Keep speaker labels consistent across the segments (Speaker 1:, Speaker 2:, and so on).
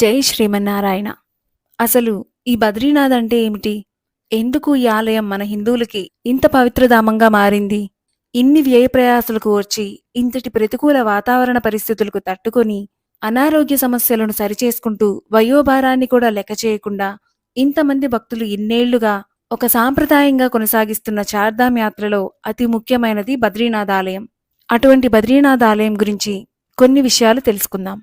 Speaker 1: జై శ్రీమన్నారాయణ. అసలు ఈ బద్రీనాథ్ అంటే ఏమిటి? ఎందుకు ఈ ఆలయం మన హిందువులకి ఇంత పవిత్రధామంగా మారింది? ఇన్ని వ్యయ ప్రయాసలకు వచ్చి ఇంతటి ప్రతికూల వాతావరణ పరిస్థితులకు తట్టుకొని అనారోగ్య సమస్యలను సరిచేసుకుంటూ వయోభారాన్ని కూడా లెక్క చేయకుండా ఇంతమంది భక్తులు ఇన్నేళ్ళుగా ఒక సాంప్రదాయంగా కొనసాగిస్తున్న చార్ధామ్ యాత్రలో అతి ముఖ్యమైనది బద్రీనాథ్ ఆలయం. అటువంటి బద్రీనాథ్ ఆలయం గురించి కొన్ని విషయాలు తెలుసుకుందాం.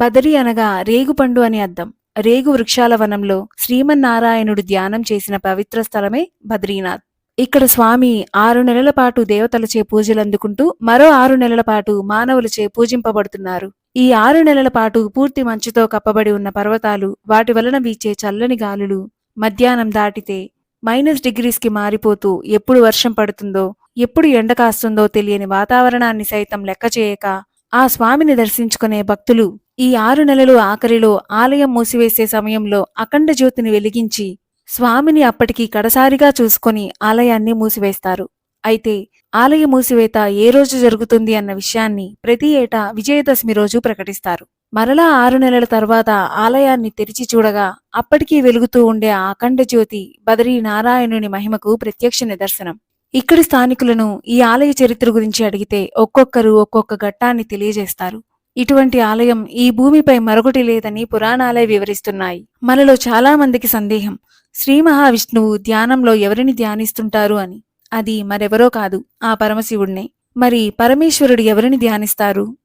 Speaker 1: బదరి అనగా రేగుపండు అని అర్థం. రేగు వృక్షాల వనంలో శ్రీమన్నారాయణుడు ధ్యానం చేసిన పవిత్ర స్థలమే బద్రీనాథ్. ఇక్కడ స్వామి ఆరు నెలల పాటు దేవతలచే పూజలు అందుకుంటూ మరో ఆరు నెలల పాటు మానవులచే పూజింపబడుతున్నారు. ఈ ఆరు నెలల పాటు పూర్తి మంచుతో కప్పబడి ఉన్న పర్వతాలు వాటి వలన వీచే చల్లని గాలులు మధ్యాహ్నం దాటితే మైనస్ డిగ్రీస్కి మారిపోతూ ఎప్పుడు వర్షం పడుతుందో ఎప్పుడు ఎండ కాస్తుందో తెలియని వాతావరణాన్ని సైతం లెక్క చేయక ఆ స్వామిని దర్శించుకునే భక్తులు ఈ ఆరు నెలలు ఆఖరిలో ఆలయం మూసివేసే సమయంలో అఖండ జ్యోతిని వెలిగించి స్వామిని అప్పటికి కడసారిగా చూసుకొని ఆలయాన్ని మూసివేస్తారు. అయితే ఆలయ మూసివేత ఏ రోజు జరుగుతుంది అన్న విషయాన్ని ప్రతి ఏటా విజయదశమి రోజు ప్రకటిస్తారు. మరలా ఆరు నెలల తర్వాత ఆలయాన్ని తెరిచి చూడగా అప్పటికీ వెలుగుతూ ఉండే ఆ అఖండ జ్యోతి బదరీ నారాయణుని మహిమకు ప్రత్యక్ష నిదర్శనం. ఇక్కడి స్థానికులను ఈ ఆలయ చరిత్ర గురించి అడిగితే ఒక్కొక్కరు ఒక్కొక్క ఘట్టాన్ని తెలియజేస్తారు. ఇటువంటి ఆలయం ఈ భూమిపై మరొకటి లేదని పురాణాలే వివరిస్తున్నాయి. మనలో చాలా మందికి సందేహం శ్రీ మహావిష్ణువు ధ్యానంలో ఎవరిని ధ్యానిస్తుంటారు అని. అది మరెవరో కాదు ఆ పరమశివుణ్ణే. మరి పరమేశ్వరుడు ఎవరిని ధ్యానిస్తారు?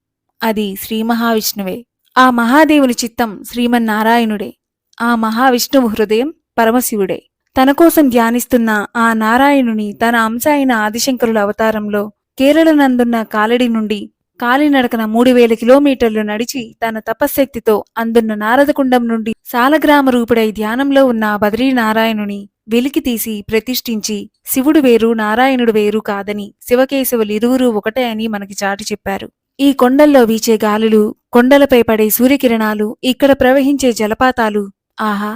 Speaker 1: అది శ్రీ మహావిష్ణువే. ఆ మహాదేవుని చిత్తం శ్రీమన్నారాయణుడే. ఆ మహావిష్ణువు హృదయం పరమశివుడే. తన కోసం ధ్యానిస్తున్న ఆ నారాయణుని తన అంశ అయిన ఆదిశంకరుల అవతారంలో కేరళ నందున్న కాలడి నుండి కాలినడకన మూడు వేల కిలోమీటర్లు నడిచి తన తపశ్శక్తితో అందున్న నారదకుండం నుండి సాలగ్రామ రూపుడై ధ్యానంలో ఉన్న బద్రీనారాయణుని నారాయణుని వెలికి తీసి ప్రతిష్ఠించి శివుడు వేరు నారాయణుడు వేరు కాదని శివకేశవులు ఇరువురు ఒకటే అని మనకి చాటి చెప్పారు. ఈ కొండల్లో వీచే గాలులు కొండలపై పడే సూర్యకిరణాలు ఇక్కడ ప్రవహించే జలపాతాలు ఆహా!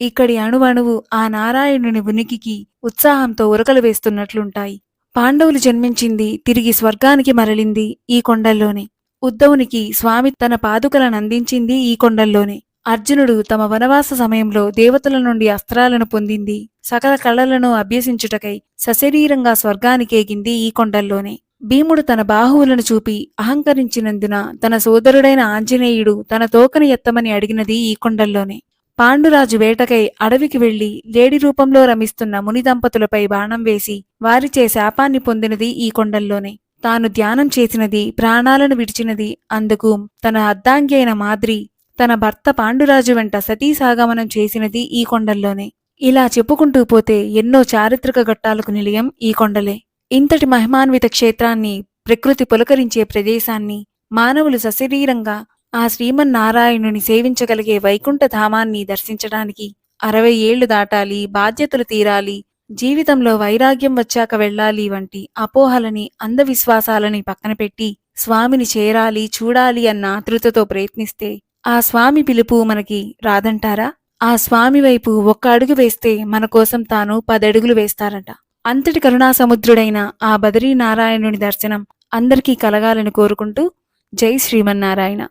Speaker 1: ఇక్కడి అణువణువు ఆ నారాయణుని ఉనికికి ఉత్సాహంతో ఉరకలు వేస్తున్నట్లుంటాయి. పాండవులు జన్మించింది తిరిగి స్వర్గానికి మరలింది ఈ కొండల్లోనే. ఉద్ధవునికి స్వామి తన పాదుకలను అందించింది ఈ కొండల్లోనే. అర్జునుడు తమ వనవాస సమయంలో దేవతల నుండి అస్త్రాలను పొందింది. సకల కళలను అభ్యసించుటకై సశరీరంగా స్వర్గానికేగింది ఈ కొండల్లోనే. భీముడు తన బాహువులను చూపి అహంకరించినందున తన సోదరుడైన ఆంజనేయుడు తన తోకను ఎత్తమని అడిగినది ఈ కొండల్లోనే. పాండురాజు వేటకై అడవికి వెళ్ళి లేడి రూపంలో రమిస్తున్న ముని దంపతులపై బాణం వేసి వారిచే శాపాన్ని పొందినది ఈ కొండల్లోనే. తాను ధ్యానం చేసినది ప్రాణాలను విడిచినది అందుకు తన అర్ధాంగి అయిన మాద్రి తన భర్త పాండురాజు వెంట సతీసాగమనం చేసినది ఈ కొండల్లోనే. ఇలా చెప్పుకుంటూ పోతే ఎన్నో చారిత్రక ఘట్టాలకు నిలయం ఈ కొండలే. ఇంతటి మహిమాన్విత క్షేత్రాన్ని ప్రకృతి పులకరించే ప్రదేశాన్ని మానవులు సశరీరంగా ఆ శ్రీమన్నారాయణుని సేవించగలిగే వైకుంఠ ధామాన్ని దర్శించడానికి అరవై ఏళ్ళు దాటాలి బాధ్యతలు తీరాలి జీవితంలో వైరాగ్యం వచ్చాక వెళ్ళాలి వంటి అపోహలని అంధవిశ్వాసాలని పక్కన పెట్టి స్వామిని చేరాలి చూడాలి అన్న ఆతృతతో ప్రయత్నిస్తే ఆ స్వామి పిలుపు మనకి రాదంటారా? ఆ స్వామి వైపు ఒక్క అడుగు వేస్తే మన కోసం తాను పదడుగులు వేస్తారట. అంతటి కరుణాసముద్రుడైన ఆ బదరీ నారాయణుని దర్శనం అందరికీ కలగాలని కోరుకుంటూ జై శ్రీమన్నారాయణ.